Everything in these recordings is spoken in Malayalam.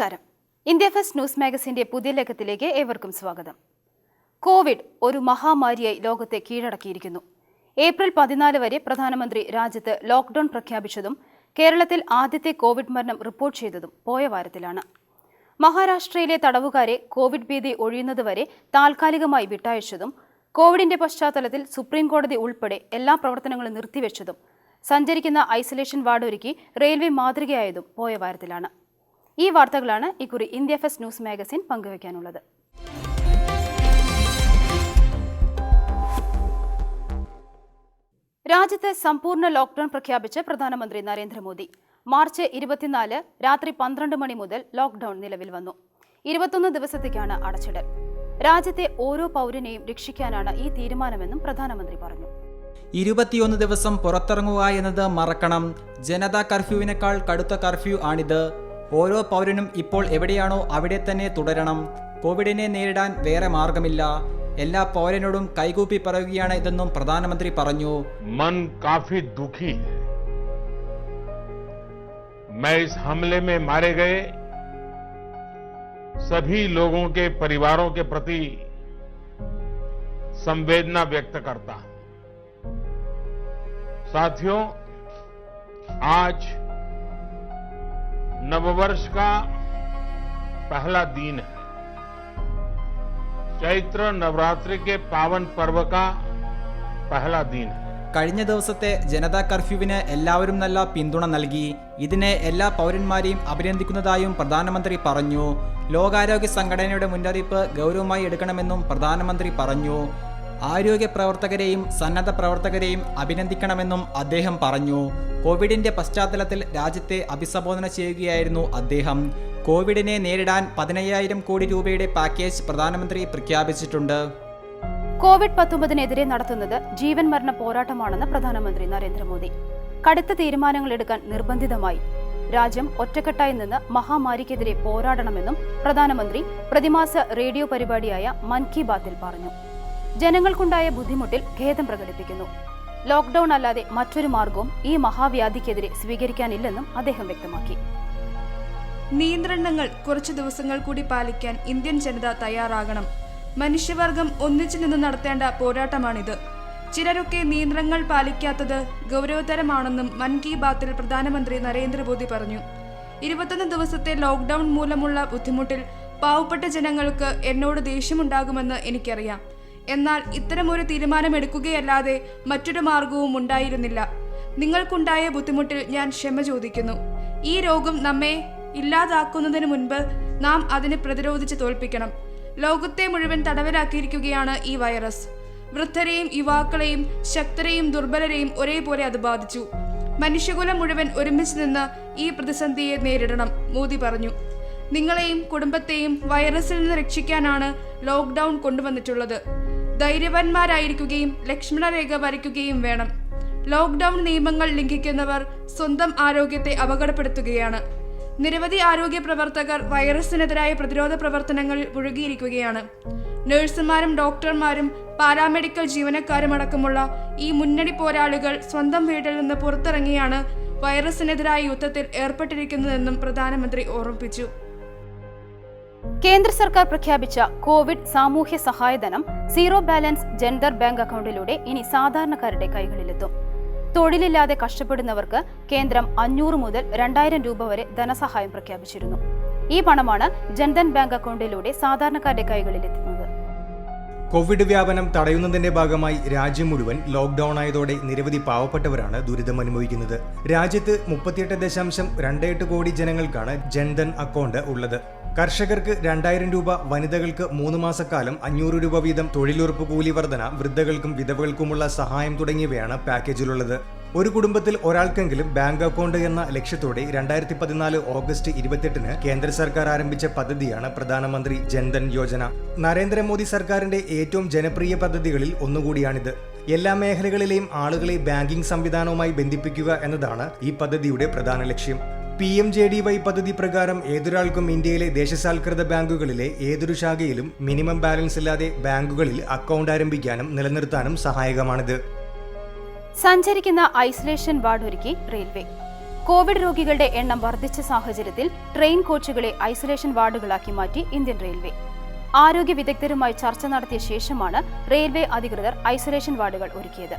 നമസ്കാരം. ഇന്ത്യ ഫസ്റ്റ് ന്യൂസ് മാഗസിന്റെ പുതിയ ലേഖത്തിലേക്ക് ഏവർക്കും സ്വാഗതം. കോവിഡ് ഒരു മഹാമാരിയായി ലോകത്തെ കീഴടക്കിയിരിക്കുന്നു. ഏപ്രിൽ പതിനാല് വരെ പ്രധാനമന്ത്രി രാജ്യത്ത് ലോക്ഡൌൺ പ്രഖ്യാപിച്ചതും കേരളത്തിൽ ആദ്യത്തെ കോവിഡ് മരണം റിപ്പോർട്ട് ചെയ്തതും പോയ വാരത്തിലാണ്. മഹാരാഷ്ട്രയിലെ തടവുകാരെ കോവിഡ് ഭീതി ഒഴിയുന്നതുവരെ താൽക്കാലികമായി വിട്ടയച്ചതും കോവിഡിന്റെ പശ്ചാത്തലത്തിൽ സുപ്രീംകോടതി ഉൾപ്പെടെ എല്ലാ പ്രവർത്തനങ്ങളും നിർത്തിവെച്ചതും സഞ്ചരിക്കുന്ന ഐസൊലേഷൻ വാർഡ് ഒരുക്കി റെയിൽവേ മാതൃകയായതും പോയ വാരത്തിലാണ്. ഈ വാർത്തകളാണ് ഇക്കുറി ഇന്ത്യ ഫസ്റ്റ് ന്യൂസ് മാഗസിൻ പങ്കുവയ്ക്കാനുള്ളത്. രാജ്യത്ത് സമ്പൂർണ ലോക്ഡൌൺ പ്രഖ്യാപിച്ച് പ്രധാനമന്ത്രി നരേന്ദ്രമോദി. മാർച്ച് ഇരുപത്തിനാല് രാത്രി പന്ത്രണ്ട് മണി മുതൽ ലോക്ഡൌൺ നിലവിൽ വന്നു. ഇരുപത്തൊന്ന് ദിവസത്തേക്കാണ് അടച്ചിടൽ. രാജ്യത്തെ ഓരോ പൗരനെയും രക്ഷിക്കാനാണ് ഈ തീരുമാനമെന്നും പ്രധാനമന്ത്രി പറഞ്ഞു. ഇരുപത്തിയൊന്ന് ദിവസം പുറത്തിറങ്ങുക എന്നത് മറക്കണം. ജനതാ കർഫ്യൂവിനേക്കാൾ കടുത്ത കർഫ്യൂ ആണിത്. ഓരോ പൗരനും ഇപ്പോൾ എവിടെയാണോ അവിടെ തന്നെ തുടരണം കോവിഡിനെ നേരിടാൻ വേറെ മാർഗമില്ല എല്ലാ പൗരനോടും കൈകൂപ്പി പറയുകയാണ് ഇതെന്നും പ്രധാനമന്ത്രി പറഞ്ഞു मन काफी दुखी है मैं इस हमले में मारे गए सभी लोगों के परिवारों के प्रति संवेदना व्यक्त करता हूं साथियों आज नववर्ष का पहला दिन है चैत्र नवरात्रि के पावन पर्व का पहला दिन है കഴിഞ്ഞ ദിവസത്തെ ജനതാ കർഫ്യൂവിന് എല്ലാവരും നല്ല പിന്തുണ നൽകി ഇതിനെ എല്ലാ പൗരന്മാരെയും അഭിനന്ദിക്കുന്നതായും പ്രധാനമന്ത്രി പറഞ്ഞു ലോകാരോഗ്യ സംഘടനയുടെ മുന്നറിയിപ്പ് ഗൗരവമായി എടുക്കണമെന്നും പ്രധാനമന്ത്രി പറഞ്ഞു ആരോഗ്യ പ്രവർത്തകരെയും സന്നദ്ധ പ്രവർത്തകരെയും അഭിനന്ദിക്കണമെന്നും അദ്ദേഹം പറഞ്ഞു. കോവിഡിന്റെ പശ്ചാത്തലത്തിൽ രാജ്യത്തെ അഭിസംബോധന ചെയ്യുകയായിരുന്നു അദ്ദേഹം. കോവിഡിനെ നേരിടാൻ പതിനയ്യായിരം കോടി രൂപയുടെ പാക്കേജ് പ്രധാനമന്ത്രി പ്രഖ്യാപിച്ചിട്ടുണ്ട്. കോവിഡ് പത്തൊമ്പതിനെതിരെ നടത്തുന്നത് ജീവൻ മരണ പോരാട്ടമാണെന്ന് പ്രധാനമന്ത്രി നരേന്ദ്രമോദി. കടുത്ത തീരുമാനങ്ങൾ എടുക്കാൻ നിർബന്ധിതമായി. രാജ്യം ഒറ്റക്കെട്ടായി നിന്ന് മഹാമാരിക്കെതിരെ പോരാടണമെന്നും പ്രധാനമന്ത്രി പ്രതിമാസ റേഡിയോ പരിപാടിയായ മൻ കി ബാത്തിൽ പറഞ്ഞു. ജനങ്ങൾക്കുണ്ടായ ബുദ്ധിമുട്ടിൽ ഖേദം പ്രകടിപ്പിക്കുന്നു. ലോക്ഡൌൺ അല്ലാതെ മറ്റൊരു മാർഗവും ഈ മഹാവ്യാധിക്കെതിരെ സ്വീകരിക്കാനില്ലെന്നും അദ്ദേഹം വ്യക്തമാക്കി. നിയന്ത്രണങ്ങൾ കുറച്ചു ദിവസങ്ങൾ കൂടി പാലിക്കാൻ ഇന്ത്യൻ ജനത തയ്യാറാകണം. മനുഷ്യവർഗം ഒന്നിച്ചു നിന്ന് നടത്തേണ്ട പോരാട്ടമാണിത്. ചിലരൊക്കെ നിയന്ത്രണങ്ങൾ പാലിക്കാത്തത് ഗൗരവതരമാണെന്നും മൻ കി ബാത്തിൽ പ്രധാനമന്ത്രി നരേന്ദ്രമോദി പറഞ്ഞു. ഇരുപത്തൊന്ന് ദിവസത്തെ ലോക്ക്ഡൌൺ മൂലമുള്ള ബുദ്ധിമുട്ടിൽ പാവപ്പെട്ട ജനങ്ങൾക്ക് എന്നോട് ദേഷ്യമുണ്ടാകുമെന്ന് എനിക്കറിയാം. എന്നാൽ ഇത്തരമൊരു തീരുമാനമെടുക്കുകയല്ലാതെ മറ്റൊരു മാർഗവും ഉണ്ടായിരുന്നില്ല. നിങ്ങൾക്കുണ്ടായ ബുദ്ധിമുട്ടിൽ ഞാൻ ക്ഷമ ചോദിക്കുന്നു. ഈ രോഗം നമ്മെ ഇല്ലാതാക്കുന്നതിന് മുൻപ് നാം അതിനെ പ്രതിരോധിച്ച് തോൽപ്പിക്കണം. ലോകത്തെ മുഴുവൻ തടവിലാക്കിയിരിക്കുകയാണ് ഈ വൈറസ്. വൃദ്ധരെയും യുവാക്കളെയും ശക്തരെയും ദുർബലരെയും ഒരേപോലെ അത് ബാധിച്ചു. മനുഷ്യകുലം മുഴുവൻ ഒരുമിച്ച് നിന്ന് ഈ പ്രതിസന്ധിയെ നേരിടണം മോദി പറഞ്ഞു. നിങ്ങളെയും കുടുംബത്തെയും വൈറസിൽ നിന്ന് രക്ഷിക്കാനാണ് ലോക്ക്ഡൌൺ കൊണ്ടുവന്നിട്ടുള്ളത്. ധൈര്യവാന്മാരായിരിക്കുകയും ലക്ഷ്മണരേഖ വരയ്ക്കുകയും വേണം. ലോക്ക്ഡൌൺ നിയമങ്ങൾ ലംഘിക്കുന്നവർ സ്വന്തം ആരോഗ്യത്തെ അപകടപ്പെടുത്തുകയാണ്. നിരവധി ആരോഗ്യ പ്രവർത്തകർ വൈറസിനെതിരായ പ്രതിരോധ പ്രവർത്തനങ്ങളിൽ മുഴുകിയിരിക്കുകയാണ്. നഴ്സുമാരും ഡോക്ടർമാരും പാരാമെഡിക്കൽ ജീവനക്കാരും അടക്കമുള്ള ഈ മുന്നണി പോരാളികൾ സ്വന്തം വീട്ടിൽ നിന്ന് പുറത്തിറങ്ങിയാണ് വൈറസിനെതിരായ യുദ്ധത്തിൽ ഏർപ്പെട്ടിരിക്കുന്നതെന്നും പ്രധാനമന്ത്രി ഓർമ്മിപ്പിച്ചു. കേന്ദ്ര സർക്കാർ പ്രഖ്യാപിച്ച കോവിഡ് സാമൂഹ്യ സഹായധനം സീറോ ബാലൻസ് ജെൻഡർ ബാങ്ക് അക്കൗണ്ടിലൂടെ ഇനി സാധാരണക്കാരുടെ കൈകളിലെത്തും. തൊഴിലില്ലാതെ കഷ്ടപ്പെടുന്നവർക്ക് കേന്ദ്രം അഞ്ഞൂറ് മുതൽ രണ്ടായിരം രൂപ വരെ ധനസഹായം പ്രഖ്യാപിച്ചിരുന്നു. ഈ പണമാണ് ജൻധൻ ബാങ്ക് അക്കൗണ്ടിലൂടെ സാധാരണക്കാരുടെ കൈകളിലെത്തുന്നത്. കോവിഡ് വ്യാപനം തടയുന്നതിന്റെ ഭാഗമായി രാജ്യം മുഴുവൻ ലോക്ക്ഡൌൺ ആയതോടെ നിരവധി പാവപ്പെട്ടവരാണ് ദുരിതം അനുഭവിക്കുന്നത്. രാജ്യത്ത് മുപ്പത്തിയെട്ട് ദശാംശം കോടി ജനങ്ങൾക്കാണ് ജൻധൻ അക്കൗണ്ട് ഉള്ളത്. കർഷകർക്ക് രണ്ടായിരം രൂപ വനിതകൾക്ക് മൂന്ന് മാസക്കാലം അഞ്ഞൂറ് രൂപ വീതം തൊഴിലുറപ്പ് കൂലി വർധന വൃദ്ധകൾക്കും വിധവകൾക്കുമുള്ള സഹായം തുടങ്ങിയവയാണ് പാക്കേജിലുള്ളത്. ഒരു കുടുംബത്തിൽ ഒരാൾക്കെങ്കിലും ബാങ്ക് അക്കൗണ്ട് എന്ന ലക്ഷ്യത്തോടെ രണ്ടായിരത്തി പതിനാല് ഓഗസ്റ്റ് ഇരുപത്തെട്ടിന് കേന്ദ്ര സർക്കാർ ആരംഭിച്ച പദ്ധതിയാണ് പ്രധാനമന്ത്രി ജൻധൻ യോജന. നരേന്ദ്രമോദി സർക്കാരിന്റെ ഏറ്റവും ജനപ്രിയ പദ്ധതികളിൽ ഒന്നുകൂടിയാണിത്. എല്ലാ മേഖലകളിലെയും ആളുകളെ ബാങ്കിംഗ് സംവിധാനവുമായി ബന്ധിപ്പിക്കുക എന്നതാണ് ഈ പദ്ധതിയുടെ പ്രധാന ലക്ഷ്യം. P M J D Y പദ്ധതി പ്രകാരം ഏതൊരാൾക്കും ഇന്ത്യയിലെ ദേശസാൽകൃത ബാങ്കുകളിലെ ഏതൊരു ശാഖയിലും മിനിമം ബാലൻസ് ഇല്ലാതെ ബാങ്കുകളിൽ അക്കൗണ്ട് ആരംഭിക്കാനും നിലനിർത്താനും സഹായകമാണിത്. സഞ്ചരിക്കുന്ന ഐസൊലേഷൻ വാർഡ് ഒരുക്കി റെയിൽവേ. കോവിഡ് രോഗികളുടെ എണ്ണം വർദ്ധിച്ച സാഹചര്യത്തിൽ ട്രെയിൻ കോച്ചുകളെ ഐസൊലേഷൻ വാർഡുകളാക്കി മാറ്റി ഇന്ത്യൻ റെയിൽവേ. ആരോഗ്യ വിദഗ്ധരുമായി ചർച്ച നടത്തിയ ശേഷമാണ് റെയിൽവേ അധികൃതർ ഐസൊലേഷൻ വാർഡുകൾ ഒരുക്കിയത്.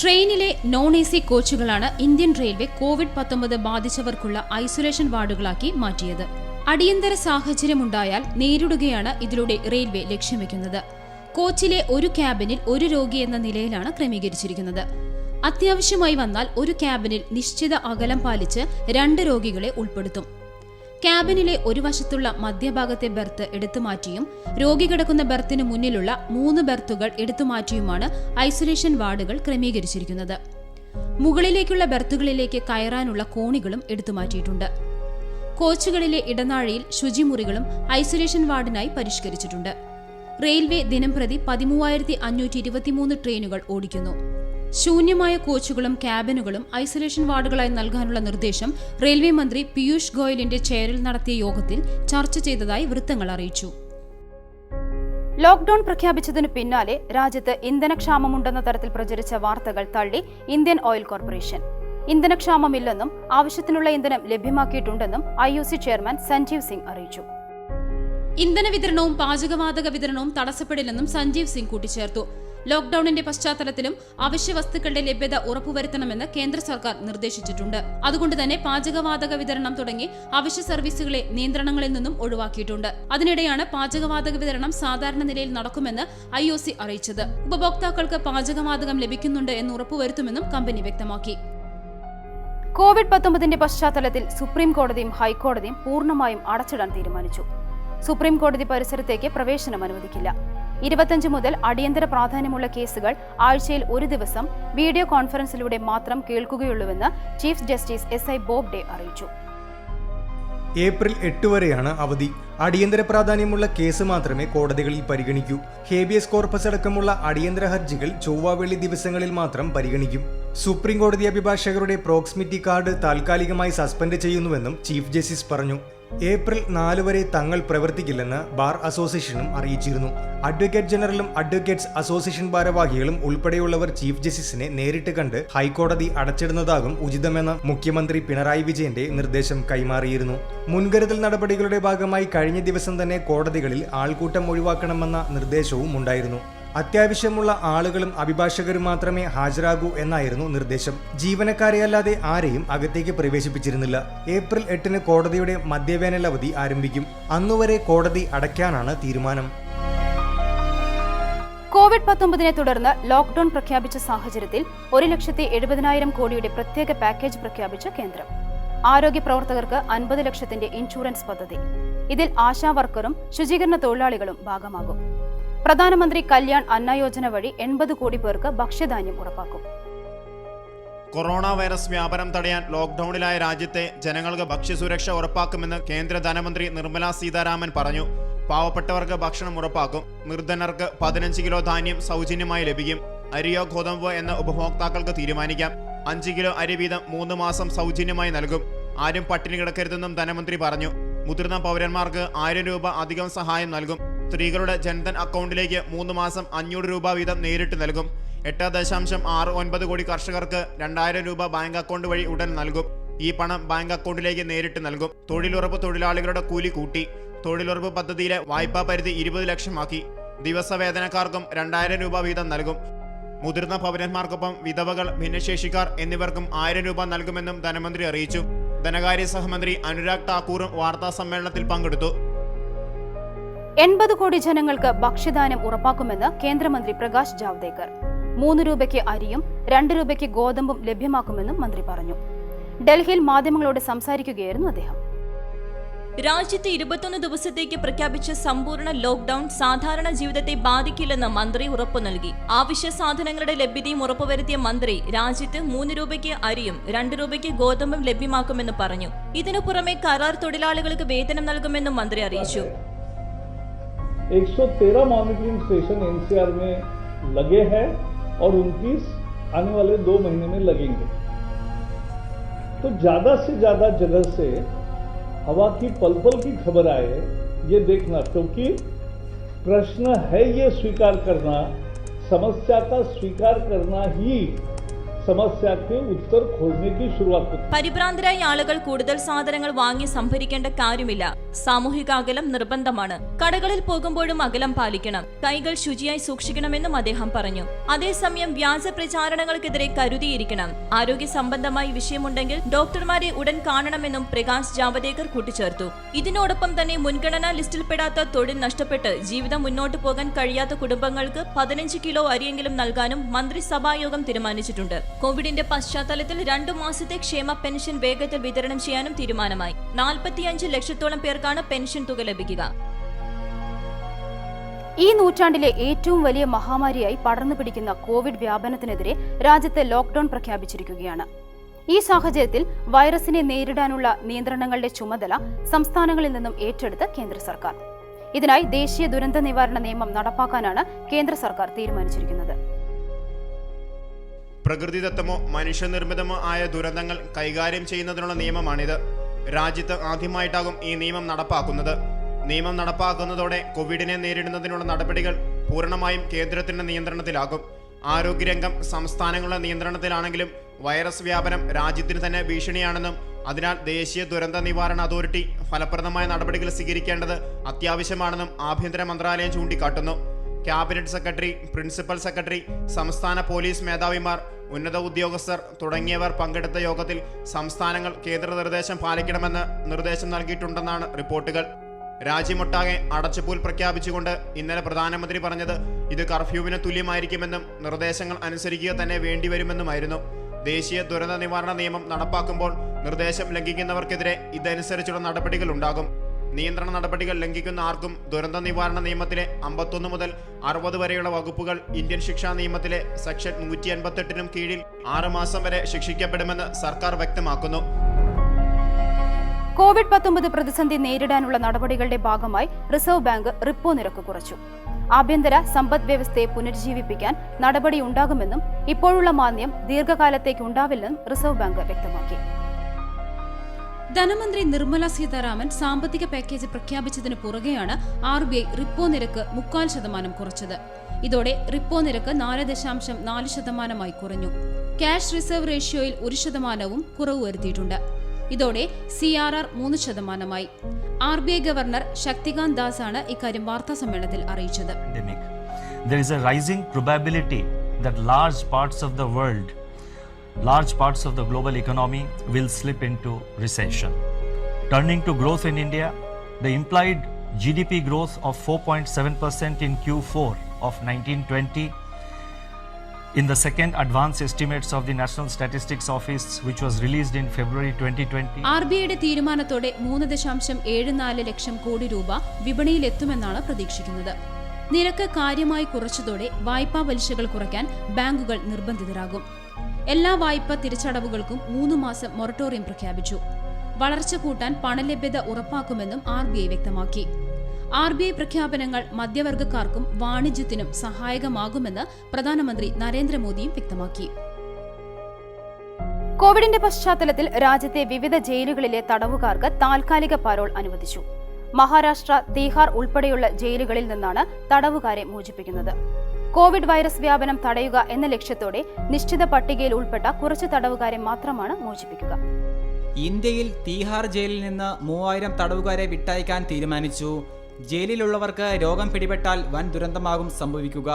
ട്രെയിനിലെ നോൺ എ സി കോച്ചുകളാണ് ഇന്ത്യൻ റെയിൽവേ കോവിഡ് പത്തൊമ്പത് ബാധിച്ചവർക്കുള്ള ഐസൊലേഷൻ വാർഡുകളാക്കി മാറ്റിയത്. അടിയന്തര സാഹചര്യമുണ്ടായാൽ നേരിടുകയാണ് ഇതിലൂടെ റെയിൽവേ ലക്ഷ്യം വെക്കുന്നത്. കോച്ചിലെ ഒരു ക്യാബിനിൽ ഒരു രോഗി എന്ന നിലയിലാണ് ക്രമീകരിച്ചിരിക്കുന്നത്. അത്യാവശ്യമായി വന്നാൽ ഒരു ക്യാബിനിൽ നിശ്ചിത അകലം പാലിച്ച് രണ്ട് രോഗികളെ ഉൾപ്പെടുത്തും. ക്യാബിനിലെ ഒരു വശത്തുള്ള മധ്യഭാഗത്തെ ബെർത്ത് എടുത്തുമാറ്റിയും രോഗി കിടക്കുന്ന ബെർത്തിന് മുന്നിലുള്ള മൂന്ന് ബെർത്തുകൾ എടുത്തുമാറ്റിയുമാണ് ഐസൊലേഷൻ വാർഡുകൾ ക്രമീകരിച്ചിരിക്കുന്നത്. മുകളിലേക്കുള്ള ബെർത്തുകളിലേക്ക് കയറാനുള്ള കോണികളും എടുത്തുമാറ്റിയിട്ടുണ്ട് കോച്ചുകളിലെ ഇടനാഴിയിൽ ശുചിമുറികളും ഐസൊലേഷൻ വാർഡിനായി പരിഷ്കരിച്ചിട്ടുണ്ട്. റെയിൽവേ ദിനംപ്രതി പതിമൂവായിരത്തി അഞ്ഞൂറ്റി ഇരുപത്തിമൂന്ന് ട്രെയിനുകൾ ഓടിക്കുന്നു. ശൂന്യമായ കോച്ചുകളും ക്യാബിനുകളും ഐസൊലേഷൻ വാർഡുകളായി നൽകാനുള്ള നിർദ്ദേശം റെയിൽവേ മന്ത്രി പീയൂഷ് ഗോയലിന്റെ ചെയറിൽ നടത്തിയ യോഗത്തിൽ ചർച്ച ചെയ്തതായി വൃത്തങ്ങൾ അറിയിച്ചു. ലോക്ഡൌൺ പ്രഖ്യാപിച്ചതിനു പിന്നാലെ രാജ്യത്ത് ഇന്ധനക്ഷാമമുണ്ടെന്ന തരത്തിൽ പ്രചരിച്ച വാർത്തകൾ തള്ളി ഇന്ത്യൻ ഓയിൽ കോർപ്പറേഷൻ. ഇന്ധനക്ഷാമമില്ലെന്നും ആവശ്യത്തിനുള്ള ഇന്ധനം ലഭ്യമാക്കിയിട്ടുണ്ടെന്നും I U C chairman Sanjiv Singh അറിയിച്ചു. ഇന്ധന വിതരണവും പാചകവാതക വിതരണവും തടസ്സപ്പെടില്ലെന്നും സഞ്ജീവ് സിംഗ് കൂട്ടിച്ചേർത്തു. ലോക്ഡൌണിന്റെ പശ്ചാത്തലത്തിലും അവശ്യ വസ്തുക്കളുടെ ലഭ്യത ഉറപ്പുവരുത്തണമെന്ന് കേന്ദ്ര സർക്കാർ നിർദ്ദേശിച്ചിട്ടുണ്ട്. അതുകൊണ്ട് തന്നെ പാചകവാതക വിതരണം തുടങ്ങി അവശ്യ സർവീസുകളെ നിയന്ത്രണങ്ങളിൽ നിന്നും ഒഴിവാക്കിയിട്ടുണ്ട്. അതിനിടെയാണ് പാചകവാതക വിതരണം സാധാരണ നിലയിൽ നടക്കുമെന്ന് ഐ ഒ സി അറിയിച്ചത്. ഉപഭോക്താക്കൾക്ക് പാചകവാതകം ലഭിക്കുന്നുണ്ട് എന്ന് ഉറപ്പുവരുത്തുമെന്നും കമ്പനി വ്യക്തമാക്കി. കോവിഡ് പത്തൊമ്പതിന്റെ പശ്ചാത്തലത്തിൽ സുപ്രീം കോടതിയും ഹൈക്കോടതിയും പൂർണമായും അടച്ചിടാൻ തീരുമാനിച്ചു. സുപ്രീം കോടതി പരിസരത്തേക്ക് പ്രവേശനം അനുവദിക്കില്ല. ഇരുപത്തഞ്ച് മുതൽ അടിയന്തര പ്രാധാന്യമുള്ള കേസുകൾ ആഴ്ചയിൽ ഒരു ദിവസം വീഡിയോ കോൺഫറൻസിലൂടെ മാത്രം കേൾക്കുകയുള്ളൂവെന്ന് chief justice S A Bobde അറിയിച്ചു. ഏപ്രിൽ എട്ട് വരെയാണ് അവധി. അടിയന്തര പ്രാധാന്യമുള്ള കേസ് മാത്രമേ കോടതികളിൽ പരിഗണിക്കൂ. ഹേബിയസ് കോർപ്പസ് അടക്കമുള്ള അടിയന്തര ഹർജികൾ ചൊവ്വ വെള്ളി ദിവസങ്ങളിൽ മാത്രം പരിഗണിക്കും. സുപ്രീം കോടതി അഭിഭാഷകരുടെ പ്രോക്സിമിറ്റി കാർഡ് താൽക്കാലികമായി സസ്പെൻഡ് ചെയ്യുന്നുവെന്നും ചീഫ് ജസ്റ്റിസ് പറഞ്ഞു. ഏപ്രിൽ നാല് വരെ തങ്ങൾ പ്രവർത്തിക്കില്ലെന്ന് ബാർ അസോസിയേഷനും അറിയിച്ചിരുന്നു. അഡ്വക്കേറ്റ് ജനറലും അഡ്വക്കേറ്റ്സ് അസോസിയേഷൻ ഭാരവാഹികളും ഉൾപ്പെടെയുള്ളവർ ചീഫ് ജസ്റ്റിസിനെ നേരിട്ട് കണ്ട് ഹൈക്കോടതി അടച്ചിടുന്നതാകും ഉചിതമെന്ന് മുഖ്യമന്ത്രി പിണറായി വിജയന്റെ നിർദ്ദേശം കൈമാറിയിരുന്നു. മുൻകരുതൽ നടപടികളുടെ ഭാഗമായി കഴിഞ്ഞ ദിവസം തന്നെ കോടതികളിൽ ആൾക്കൂട്ടം ഒഴിവാക്കണമെന്ന നിർദ്ദേശവും ഉണ്ടായിരുന്നു അത്യാവശ്യമുള്ള ആളുകളും അഭിഭാഷകരും മാത്രമേ ഹാജരാകൂ എന്നായിരുന്നു നിർദ്ദേശം. ജീവനക്കാരെയല്ലാതെ ആരെയും അകത്തേക്ക് പ്രവേശിപ്പിച്ചിരുന്നില്ല. ഏപ്രിൽ എട്ടിന് കോടതിയുടെ മദ്യവേനൽ അവധി ആരംഭിക്കും. അന്നുവരെ കോടതി അടയ്ക്കാനാണ് തീരുമാനം. കോവിഡ് പത്തൊമ്പതിനെ തുടർന്ന് ലോക്ഡൌൺ പ്രഖ്യാപിച്ച സാഹചര്യത്തിൽ ഒരു ലക്ഷത്തി എഴുപതിനായിരം കോടിയുടെ പ്രത്യേക പാക്കേജ് പ്രഖ്യാപിച്ച കേന്ദ്രം. ആരോഗ്യ പ്രവർത്തകർക്ക് അൻപത് ലക്ഷത്തിന്റെ ഇൻഷുറൻസ് പദ്ധതി. ഇതിൽ ആശാ വർക്കറും ശുചീകരണ തൊഴിലാളികളും ഭാഗമാകും. പ്രധാനമന്ത്രി കല്യാൺ അന്ന യോജന വഴി എൺപത് കോടി പേർക്ക് ഭക്ഷ്യധാന്യം ഉറപ്പാക്കും. കൊറോണ വൈറസ് വ്യാപനം തടയാൻ ലോക്ഡൌണിലായ രാജ്യത്തെ ജനങ്ങൾക്ക് ഭക്ഷ്യസുരക്ഷ ഉറപ്പാക്കുമെന്ന് കേന്ദ്ര ധനമന്ത്രി നിർമ്മലാ സീതാരാമൻ പറഞ്ഞു. പാവപ്പെട്ടവർക്ക് ഭക്ഷണം ഉറപ്പാക്കും. നിർധനർക്ക് പതിനഞ്ച് കിലോ ധാന്യം സൗജന്യമായി ലഭിക്കും. അരിയോ ഗോതമ്പോ എന്ന ഉപഭോക്താക്കൾക്ക് തീരുമാനിക്കാം. അഞ്ച് കിലോ അരി വീതം മൂന്ന് മാസം സൗജന്യമായി നൽകും. ആരും പട്ടിണി കിടക്കരുതെന്നും ധനമന്ത്രി പറഞ്ഞു. മുതിർന്ന പൗരന്മാർക്ക് ആയിരം രൂപ അധികം സഹായം നൽകും. സ്ത്രീകളുടെ ജൻധൻ അക്കൗണ്ടിലേക്ക് മൂന്ന് മാസം അഞ്ഞൂറ് രൂപ വീതം നേരിട്ട് നൽകും. എട്ട് ദശാംശം ആറ് ഒൻപത് കോടി കർഷകർക്ക് രണ്ടായിരം രൂപ ബാങ്ക് അക്കൗണ്ട് വഴി ഉടൻ നൽകും. ഈ പണം ബാങ്ക് അക്കൗണ്ടിലേക്ക് നേരിട്ട് നൽകും. തൊഴിലുറപ്പ് തൊഴിലാളികളുടെ കൂലി കൂട്ടി. തൊഴിലുറപ്പ് പദ്ധതിയിലെ വായ്പാ പരിധി ഇരുപത് ലക്ഷമാക്കി. ദിവസവേതനക്കാർക്കും രണ്ടായിരം രൂപ വീതം നൽകും. മുതിർന്ന പൗരന്മാർക്കൊപ്പം വിധവകൾ ഭിന്നശേഷിക്കാർ എന്നിവർക്കും ആയിരം രൂപ നൽകുമെന്നും ധനമന്ത്രി അറിയിച്ചു. ധനകാര്യ സഹമന്ത്രി അനുരാഗ് താക്കൂറും വാർത്താ സമ്മേളനത്തിൽ പങ്കെടുത്തു. എൺപത് കോടി ജനങ്ങൾക്ക് ഭക്ഷ്യദാനം ഉറപ്പാക്കുമെന്ന് കേന്ദ്രമന്ത്രി പ്രകാശ് ജാവ്ദേക്കർ. മൂന്ന് രൂപയ്ക്ക് അരിയും രണ്ട് രൂപയ്ക്ക് ഗോതമ്പും ലഭ്യമാക്കുമെന്നും മന്ത്രി പറഞ്ഞു. ഡൽഹിയിൽ മാധ്യമങ്ങളോട് സംസാരിക്കുകയായിരുന്നു അദ്ദേഹം. രാജ്യത്ത് ഇരുപത്തൊന്ന് ദിവസത്തേക്ക് പ്രഖ്യാപിച്ച സമ്പൂർണ ലോക്ഡൌൺ സാധാരണ ജീവിതത്തെ ബാധിക്കില്ലെന്ന് മന്ത്രി ഉറപ്പു നൽകി. ആവശ്യ സാധനങ്ങളുടെ ലഭ്യതയും ഉറപ്പുവരുത്തിയ മന്ത്രി രാജ്യത്ത് മൂന്ന് രൂപയ്ക്ക് അരിയും രണ്ട് രൂപയ്ക്ക് ഗോതമ്പും ലഭ്യമാക്കുമെന്ന് പറഞ്ഞു. ഇതിനു പുറമെ കരാർ തൊഴിലാളികൾക്ക് വേതനം നൽകുമെന്നും മന്ത്രി അറിയിച്ചു. 113 मॉनिटरिंग स्टेशन एनसीआर में लगे हैं और 29 आने वाले दो महीने में लगेंगे तो ज्यादा से ज्यादा जगह से हवा की पल पल की खबर आए ये देखना क्योंकि प्रश्न है ये स्वीकार करना समस्या का स्वीकार करना ही समस्या के उत्तर खोजने की शुरुआत होती है പരിഭ്രാന്തരായ ആളുകൾ കൂടുതൽ സാധനങ്ങൾ വാങ്ങി സംഭരിക്കേണ്ട കാര്യമില്ല സാമൂഹിക അകലം നിർബന്ധമാണ്. കടകളിൽ പോകുമ്പോഴും അകലം പാലിക്കണം. കൈകൾ ശുചിയായി സൂക്ഷിക്കണമെന്നും അദ്ദേഹം പറഞ്ഞു. അതേസമയം വ്യാജ പ്രചാരണങ്ങൾക്കെതിരെ കരുതിയിരിക്കണം. ആരോഗ്യ സംബന്ധമായി വിഷയമുണ്ടെങ്കിൽ ഡോക്ടർമാരെ ഉടൻ കാണണമെന്നും പ്രകാശ് ജാവദേക്കർ കൂട്ടിച്ചേർത്തു. ഇതിനോടൊപ്പം തന്നെ മുൻഗണനാ ലിസ്റ്റിൽപ്പെടാത്ത തൊഴിൽ നഷ്ടപ്പെട്ട് ജീവിതം മുന്നോട്ട് പോകാൻ കഴിയാത്ത കുടുംബങ്ങൾക്ക് പതിനഞ്ച് കിലോ അരിയെങ്കിലും നൽകാനും മന്ത്രിസഭായോഗം തീരുമാനിച്ചിട്ടുണ്ട്. കോവിഡിന്റെ പശ്ചാത്തലത്തിൽ രണ്ടു മാസത്തെ ക്ഷേമ പെൻഷൻ വേഗത്തിൽ വിതരണം ചെയ്യാനും തീരുമാനമായി. നാൽപ്പത്തിയഞ്ച് ലക്ഷത്തോളം പേർക്കാണ് പെൻഷൻ തുക ലഭിക്കുക. ഈ നൂറ്റാണ്ടിലെ ഏറ്റവും വലിയ മഹാമാരിയായി പടർന്നു പിടിക്കുന്ന കോവിഡ് വ്യാപനത്തിനെതിരെ രാജ്യത്തെ ലോക്ഡൌൺ പ്രഖ്യാപിച്ചിരിക്കുകയാണ്. ഈ സാഹചര്യത്തിൽ വൈറസിനെ നേരിടാനുള്ള നിയന്ത്രണങ്ങളുടെ ചുമതല സംസ്ഥാനങ്ങളിൽ നിന്നും ഏറ്റെടുത്ത് കേന്ദ്ര സർക്കാർ. ഇതിനായി ദേശീയ ദുരന്ത നിവാരണ നിയമം നടപ്പാക്കാനാണ് കേന്ദ്ര സർക്കാർ തീരുമാനിച്ചിരിക്കുന്നത്. പ്രകൃതിദത്തമോ മനുഷ്യനിർമ്മിതമോ ആയ ദുരന്തങ്ങൾ കൈകാര്യം ചെയ്യുന്നതിനുള്ള നിയമമാണിത്. രാജ്യത്ത് ആദ്യമായിട്ടാകും ഈ നിയമം നടപ്പാക്കുന്നത്. നിയമം നടപ്പാക്കുന്നതോടെ കോവിഡിനെ നേരിടുന്നതിനുള്ള നടപടികൾ പൂർണമായും കേന്ദ്രത്തിന്റെ നിയന്ത്രണത്തിലാകും. ആരോഗ്യരംഗം സംസ്ഥാനങ്ങളുടെ നിയന്ത്രണത്തിലാണെങ്കിലും വൈറസ് വ്യാപനം രാജ്യത്തിന് തന്നെ ഭീഷണിയാണെന്നും അതിനാൽ ദേശീയ ദുരന്ത നിവാരണ അതോറിറ്റി ഫലപ്രദമായ നടപടികൾ സ്വീകരിക്കേണ്ടത് അത്യാവശ്യമാണെന്നും ആഭ്യന്തര മന്ത്രാലയം ചൂണ്ടിക്കാട്ടുന്നു. ക്യാബിനറ്റ് സെക്രട്ടറി പ്രിൻസിപ്പൽ സെക്രട്ടറി സംസ്ഥാന പോലീസ് മേധാവിമാർ ഉന്നത ഉദ്യോഗസ്ഥർ തുടങ്ങിയവർ പങ്കെടുത്ത യോഗത്തിൽ സംസ്ഥാനങ്ങൾ കേന്ദ്ര നിർദ്ദേശം പാലിക്കണമെന്ന് നിർദ്ദേശം നൽകിയിട്ടുണ്ടെന്നാണ് റിപ്പോർട്ടുകൾ. രാജ്യമൊട്ടാകെ അടച്ചുപൂൽ പ്രഖ്യാപിച്ചുകൊണ്ട് ഇന്നലെ പ്രധാനമന്ത്രി പറഞ്ഞത് ഇത് കർഫ്യൂവിന് തുല്യമായിരിക്കുമെന്നും നിർദ്ദേശങ്ങൾ അനുസരിക്കുക തന്നെ വേണ്ടിവരുമെന്നുമായിരുന്നു. ദേശീയ ദുരന്ത നിവാരണ നിയമം നടപ്പാക്കുമ്പോൾ നിർദ്ദേശം ലംഘിക്കുന്നവർക്കെതിരെ ഇതനുസരിച്ചുള്ള നടപടികൾ ഉണ്ടാകും നിയന്ത്രണ നടപടികൾ ലംഘിക്കുന്ന ആർക്കും ദുരന്ത നിവാരണ നിയമത്തിലെ അമ്പത്തൊന്ന് മുതൽ അറുപത് വരെയുള്ള വകുപ്പുകൾ ഇന്ത്യൻ ശിക്ഷാ നിയമത്തിലെ സെക്ഷൻ നൂറ്റി എൺപത്തെട്ടിനും കീഴിൽ ആറ് മാസം വരെ ശിക്ഷിക്കപ്പെടുമെന്ന് സർക്കാർ വ്യക്തമാക്കുന്നു. കോവിഡ് പത്തൊമ്പത് പ്രതിസന്ധി നേരിടാനുള്ള നടപടികളുടെ ഭാഗമായി റിസർവ് ബാങ്ക് റിപ്പോ നിരക്ക് കുറച്ചു. ആഭ്യന്തര സമ്പദ് വ്യവസ്ഥയെ പുനരുജ്ജീവിപ്പിക്കാൻ നടപടിയുണ്ടാകുമെന്നും ഇപ്പോഴുള്ള മാന്ദ്യം ദീർഘകാലത്തേക്ക് ഉണ്ടാവില്ലെന്നും റിസർവ് ബാങ്ക് വ്യക്തമാക്കി. ധനമന്ത്രി നിർമ്മല സീതാരാമൻ സാമ്പത്തിക പാക്കേജ് പ്രഖ്യാപിച്ചതിന് പുറകെയാണ് ആർ ബി ഐ റിപ്പോ നിരക്ക് മുക്കാൽ ശതമാനം കുറച്ചത്. ഇതോടെ റിപ്പോ നിരക്ക് നാല് ദശാംശം നാല് ശതമാനമായി കുറഞ്ഞു. ക്യാഷ് റിസർവ് റേഷ്യോയിൽ ഒരു ശതമാനവും കുറവ് വരുത്തിയിട്ടുണ്ട്. ഇതോടെ സി ആർ ആർ മൂന്ന് ശതമാനമായി. R B I governor Shaktikanta Das ആണ് ഇക്കാര്യം വാർത്താ സമ്മേളനത്തിൽ അറിയിച്ചത്. There is a rising probability that large parts of the world, large parts of the global economy will slip into recession. Turning to growth in India, the implied GDP growth of 4.7% in Q4 of 1920 in the second advance estimates of the National Statistics Office, which was released in February 2020, R B ഐയുടെ തീരുമാനത്തോടെ മൂന്ന് ദശാംശം ഏഴ് നാല് ലക്ഷം കോടി രൂപ വിപണിയിലെത്തുമെന്നാണ് പ്രതീക്ഷിക്കുന്നത് നിരക്ക് കാര്യമായി കുറച്ചതോടെ വായ്പാ പലിശകൾ കുറയ്ക്കാൻ ബാങ്കുകൾ നിർബന്ധിതരാകും എല്ലാ വായ്പ തിരിച്ചടവുകൾക്കും മൂന്ന് മാസം മൊറട്ടോറിയം പ്രഖ്യാപിച്ചു. വളർച്ച കൂട്ടാൻ പണലഭ്യത ഉറപ്പാക്കുമെന്നും ആർ ബി ഐ വ്യക്തമാക്കി. ആർ ബി ഐ പ്രഖ്യാപനങ്ങൾ മധ്യവർഗക്കാർക്കും വാണിജ്യത്തിനും സഹായകമാകുമെന്ന് പ്രധാനമന്ത്രി നരേന്ദ്രമോദിയും വ്യക്തമാക്കി. കോവിഡിന്റെ പശ്ചാത്തലത്തിൽ രാജ്യത്തെ വിവിധ ജയിലുകളിലെ തടവുകാർക്ക് താൽക്കാലിക പരോൾ അനുവദിച്ചു. മഹാരാഷ്ട്ര തീഹാർ ഉൾപ്പെടെയുള്ള ജയിലുകളിൽ നിന്നാണ് തടവുകാരെ മോചിപ്പിക്കുന്നത്. കോവിഡ് വൈറസ് വ്യാപനം തടയുക എന്ന ലക്ഷ്യത്തോടെ നിശ്ചിത പട്ടികയിൽ ഉൾപ്പെട്ട കുറച്ച് തടവുകാരെ മാത്രമാണ് മോചിപ്പിക്കുക. ഇന്ത്യയിൽ തീഹാർ ജയിലിൽ നിന്ന് മൂവായിരം തടവുകാരെ വിട്ടയക്കാൻ തീരുമാനിച്ചു. ജയിലിലുള്ളവർക്ക് രോഗം പിടിപെട്ടാൽ വൻ ദുരന്തമാകും സംഭവിക്കുക.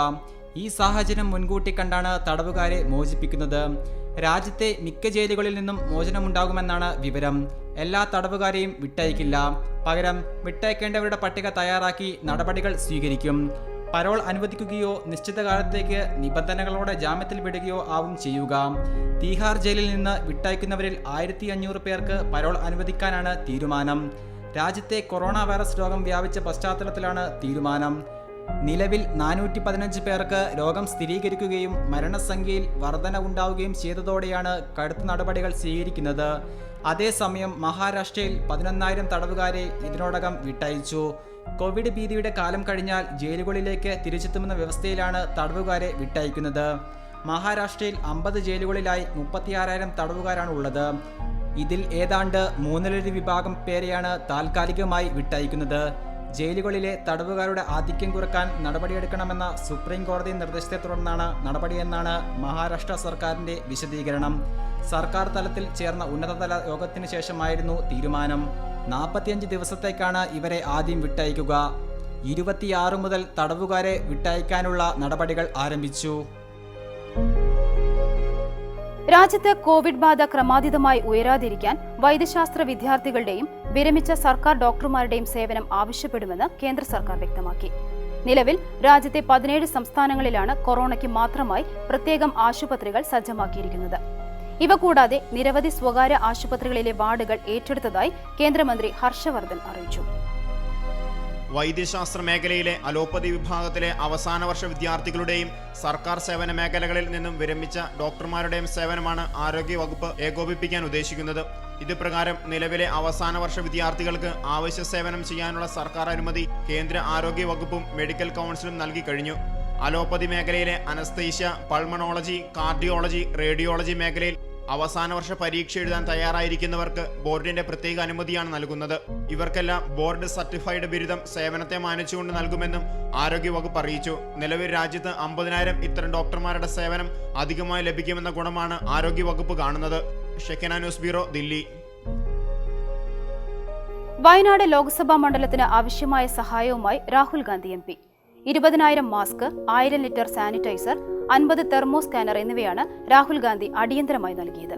ഈ സാഹചര്യം മുൻകൂട്ടി കണ്ടാണ് തടവുകാരെ മോചിപ്പിക്കുന്നത്. രാജ്യത്തെ മിക്ക ജയിലുകളിൽ നിന്നും മോചനമുണ്ടാകുമെന്നാണ് വിവരം. എല്ലാ തടവുകാരെയും വിട്ടയക്കില്ല. പകരം വിട്ടയക്കേണ്ടവരുടെ പട്ടിക തയ്യാറാക്കി നടപടികൾ സ്വീകരിക്കും. പരോൾ അനുവദിക്കുകയോ നിശ്ചിത കാലത്തേക്ക് നിബന്ധനകളോടെ ജാമ്യത്തിൽ വിടുകയോ ആവും ചെയ്യുക. തീഹാർ ജയിലിൽ നിന്ന് വിട്ടയക്കുന്നവരിൽ ആയിരത്തി അഞ്ഞൂറ് പേർക്ക് പരോൾ അനുവദിക്കാനാണ് തീരുമാനം. രാജ്യത്തെ കൊറോണ വൈറസ് രോഗം വ്യാപിച്ച പശ്ചാത്തലത്തിലാണ് തീരുമാനം. നിലവിൽ നാനൂറ്റി പതിനഞ്ച് പേർക്ക് രോഗം സ്ഥിരീകരിക്കുകയും മരണസംഖ്യയിൽ വർധന ഉണ്ടാവുകയും ചെയ്തതോടെയാണ് കടുത്ത നടപടികൾ സ്വീകരിക്കുന്നത്. അതേസമയം മഹാരാഷ്ട്രയിൽ പതിനൊന്നായിരം തടവുകാരെ ഇതിനോടകം വിട്ടയച്ചു. കോവിഡ് ഭീതിയുടെ കാലം കഴിഞ്ഞാൽ ജയിലുകളിലേക്ക് തിരിച്ചെത്തുമെന്ന വ്യവസ്ഥയിലാണ് തടവുകാരെ വിട്ടയക്കുന്നത്. മഹാരാഷ്ട്രയിൽ അമ്പത് ജയിലുകളിലായി മുപ്പത്തിയാറായിരം തടവുകാരാണ് ഉള്ളത്. ഇതിൽ ഏതാണ്ട് മൂന്നിലൊരു വിഭാഗം പേരെയാണ് താൽക്കാലികമായി വിട്ടയക്കുന്നത്. ജയിലുകളിലെ തടവുകാരുടെ ആധിക്യം കുറയ്ക്കാൻ നടപടിയെടുക്കണമെന്ന സുപ്രീം കോടതി നിർദ്ദേശത്തെ തുടർന്നാണ് നടപടിയെന്നാണ് മഹാരാഷ്ട്ര സർക്കാരിന്റെ വിശദീകരണം. സർക്കാർ തലത്തിൽ ചേർന്ന ഉന്നതതല യോഗത്തിനു ശേഷമായിരുന്നു തീരുമാനം. നാൽപ്പത്തിയഞ്ച് ദിവസത്തേക്കാണ് ഇവരെ ആദ്യം വിട്ടയക്കുക. ഇരുപത്തിയാറ് മുതൽ തടവുകാരെ വിട്ടയക്കാനുള്ള നടപടികൾ ആരംഭിച്ചു. രാജ്യത്ത് കോവിഡ് ബാധ ക്രമാതീതമായി ഉയരാതിരിക്കാൻ വൈദ്യശാസ്ത്ര വിദ്യാർത്ഥികളുടെയും വിരമിച്ച സർക്കാർ ഡോക്ടർമാരുടെയും സേവനം ആവശ്യപ്പെടുമെന്ന് കേന്ദ്ര സർക്കാർ വ്യക്തമാക്കി. നിലവിൽ രാജ്യത്തെ പതിനേഴ് സംസ്ഥാനങ്ങളിലാണ് കൊറോണയ്ക്ക് മാത്രമായി പ്രത്യേകം ആശുപത്രികൾ സജ്ജമാക്കിയിരിക്കുന്നത്. ഇവ കൂടാതെ നിരവധി സ്വകാര്യ ആശുപത്രികളിലെ വാർഡുകൾ ഏറ്റെടുത്തതായി കേന്ദ്രമന്ത്രി ഹർഷവർദ്ധൻ അറിയിച്ചു. വൈദ്യശാസ്ത്ര മേഖലയിലെ അലോപ്പതി വിഭാഗത്തിലെ അവസാന വർഷ വിദ്യാർത്ഥികളുടെയും സർക്കാർ സേവന മേഖലകളിൽ നിന്നും വിരമിച്ച ഡോക്ടർമാരുടെയും സേവനമാണ് ആരോഗ്യ വകുപ്പ് ഏകോപിപ്പിക്കാൻ ഉദ്ദേശിക്കുന്നത്. ഇത് പ്രകാരം നിലവിലെ അവസാന വർഷ വിദ്യാർത്ഥികൾക്ക് ആവശ്യ സേവനം ചെയ്യാനുള്ള സർക്കാർ അനുമതി കേന്ദ്ര ആരോഗ്യ വകുപ്പും മെഡിക്കൽ കൗൺസിലും നൽകി കഴിഞ്ഞു. അലോപ്പതി മേഖലയിലെ അനസ്തീഷ്യ പൾമണോളജി കാർഡിയോളജി റേഡിയോളജി മേഖലയിൽ അവസാന വർഷ പരീക്ഷ എഴുതാൻ തയ്യാറായിരിക്കുന്നവർക്ക് ബോർഡിന്റെ പ്രത്യേക അനുമതിയാണ് നൽകുന്നത്. ഇവർക്കെല്ലാം ബോർഡ് സർട്ടിഫൈഡ് ബിരുദം സേവനത്തെ മാനിച്ചുകൊണ്ട് നൽകുമെന്നും ആരോഗ്യവകുപ്പ് അറിയിച്ചു. നിലവിൽ രാജ്യത്ത് അമ്പതിനായിരം ഇത്തരം ഡോക്ടർമാരുടെ സേവനം അധികമായി ലഭിക്കുമെന്ന ഗുണമാണ് ആരോഗ്യവകുപ്പ് കാണുന്നത്. ഷെക്കന ന്യൂസ് ബ്യൂറോ ദില്ലി വയനാട് ലോക്സഭാ മണ്ഡലത്തിന് ആവശ്യമായ സഹായവുമായി രാഹുൽ ഗാന്ധി എം പി. ഇരുപതിനായിരം മാസ്ക് ആയിരം ലിറ്റർ സാനിറ്റൈസർ അൻപത് തെർമോ സ്കാനർ എന്നിവയാണ് രാഹുൽ ഗാന്ധി അടിയന്തരമായി നൽകിയത്.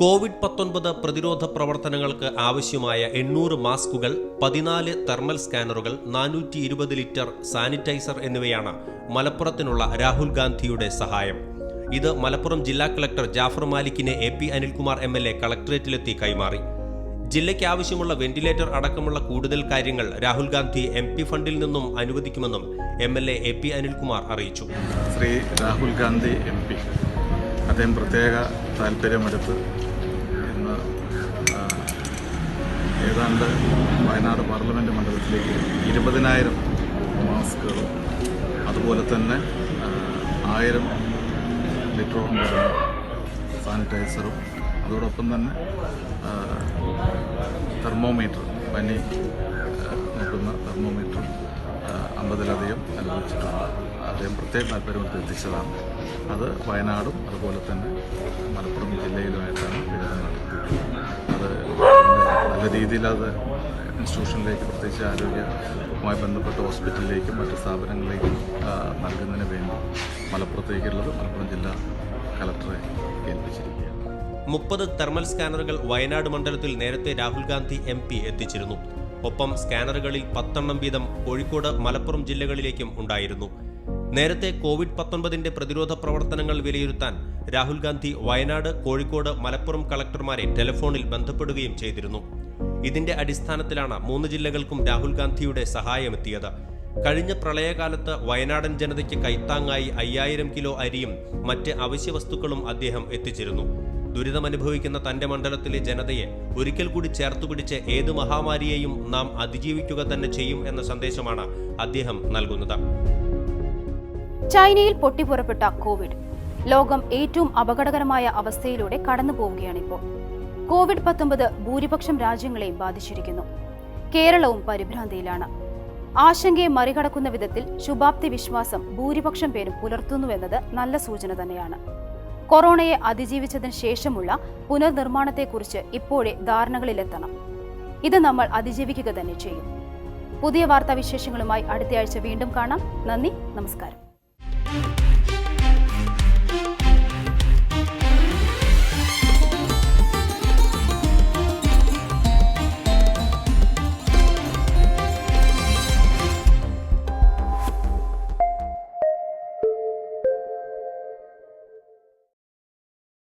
കോവിഡ് പത്തൊൻപത് പ്രതിരോധ പ്രവർത്തനങ്ങൾക്ക് ആവശ്യമായ എണ്ണൂറ് മാസ്കുകൾ പതിനാല് തെർമൽ സ്കാനറുകൾ നാനൂറ്റി ഇരുപത് ലിറ്റർ സാനിറ്റൈസർ എന്നിവയാണ് മലപ്പുറത്തിനുള്ള രാഹുൽ ഗാന്ധിയുടെ സഹായം. ഇത് മലപ്പുറം ജില്ലാ collector Jafar മാലിക്കിനെ A P Anilkumar M L A കളക്ടറേറ്റിലെത്തി കൈമാറി. ജില്ലയ്ക്ക് ആവശ്യമുള്ള വെന്റിലേറ്റർ അടക്കമുള്ള കൂടുതൽ കാര്യങ്ങൾ രാഹുൽ ഗാന്ധി എം പി ഫണ്ടിൽ നിന്നും അനുവദിക്കുമെന്നും M L A A P Anilkumar അറിയിച്ചു. Shri Rahul Gandhi M P. അദ്ദേഹം പ്രത്യേക താല്പര്യമെടുത്ത് ഇന്ന് ഏതാണ്ട് വയനാട് പാർലമെന്റ് മണ്ഡലത്തിലേക്ക് ഇരുപതിനായിരം മാസ്കുകളും അതുപോലെ തന്നെ ആയിരം വരുന്ന സാനിറ്റൈസറും. അതോടൊപ്പം തന്നെ തെർമോമീറ്റർ പനി നോക്കുന്ന തെർമോമീറ്ററും അമ്പതിലധികം അനുഭവിച്ചിട്ടുണ്ട് അദ്ദേഹം പ്രത്യേക താല്പര്യമൊക്കെ എത്തിച്ചതാണ്. അത് വയനാടും അതുപോലെ തന്നെ മലപ്പുറം ജില്ലയിലുമായിട്ടാണ് വിതരണം നടത്തിയിട്ടുള്ളത്. അത് നല്ല രീതിയിൽ അത് ഇൻസ്റ്റിറ്റ്യൂഷനിലേക്ക് പ്രത്യേകിച്ച് ആരോഗ്യവുമായി ബന്ധപ്പെട്ട ഹോസ്പിറ്റലിലേക്കും മറ്റ് സ്ഥാപനങ്ങളിലേക്കും നൽകുന്നതിന് വേണ്ടി മലപ്പുറത്തേക്കുള്ളത് മലപ്പുറം ജില്ലാ കലക്ടറെ ഏൽപ്പിച്ചിരിക്കുകയാണ്. മുപ്പത് തെർമൽ സ്കാനറുകൾ വയനാട് മണ്ഡലത്തിൽ നേരത്തെ രാഹുൽ ഗാന്ധി എം പി എത്തിച്ചിരുന്നു. ഒപ്പം സ്കാനറുകളിൽ പത്തെണ്ണം വീതം കോഴിക്കോട് മലപ്പുറം ജില്ലകളിലേക്കും ഉണ്ടായിരുന്നു. നേരത്തെ കോവിഡ് പത്തൊൻപതിന്റെ പ്രതിരോധ പ്രവർത്തനങ്ങൾ വിലയിരുത്താൻ രാഹുൽ ഗാന്ധി വയനാട് കോഴിക്കോട് മലപ്പുറം കളക്ടർമാരെ ടെലിഫോണിൽ ബന്ധപ്പെടുകയും ചെയ്തിരുന്നു. ഇതിന്റെ അടിസ്ഥാനത്തിലാണ് മൂന്ന് ജില്ലകൾക്കും രാഹുൽ ഗാന്ധിയുടെ സഹായമെത്തിയത് കഴിഞ്ഞ പ്രളയകാലത്ത് വയനാടൻ ജനതയ്ക്ക് കൈത്താങ്ങായി അയ്യായിരം കിലോ അരിയും മറ്റ് അവശ്യവസ്തുക്കളും അദ്ദേഹം എത്തിച്ചിരുന്നു. ദുരിതമനുഭവിക്കുന്ന തന്റെ മണ്ഡലത്തിലെ ജനതയെ ഒരിക്കൽ കൂടി ചേർത്തുപിടിച്ച് ഏത് മഹാമാരിയെയും നാം അതിജീവിക്കുക തന്നെ ചെയ്യും എന്ന സന്ദേശമാണ് അദ്ദേഹം നൽകുന്നത്. ചൈനയിൽ പൊട്ടിപ്പുറപ്പെട്ട കോവിഡ്. ലോകം ഏറ്റവും അപകടകരമായ അവസ്ഥയിലൂടെ കടന്നു പോവുകയാണിപ്പോൾ കോവിഡ് പത്തൊമ്പത് ഭൂരിപക്ഷം രാജ്യങ്ങളെയും ബാധിച്ചിരിക്കുന്നു. കേരളവും പരിഭ്രാന്തിയിലാണ്. ആശങ്കയെ മറികടക്കുന്ന വിധത്തിൽ ശുഭാപ്തി വിശ്വാസം ഭൂരിപക്ഷം പേരും പുലർത്തുന്നുവെന്നത് നല്ല സൂചന തന്നെയാണ്. കൊറോണയെ അതിജീവിച്ചതിന് ശേഷമുള്ള പുനർനിർമ്മാണത്തെക്കുറിച്ച് ഇപ്പോഴേ ധാരണകളിലെത്തണം. ഇത് നമ്മൾ അതിജീവിക്കുക തന്നെ ചെയ്യും. പുതിയ വാർത്താവിശേഷങ്ങളുമായി അടുത്തയാഴ്ച വീണ്ടും കാണാം. നന്ദി നമസ്കാരം.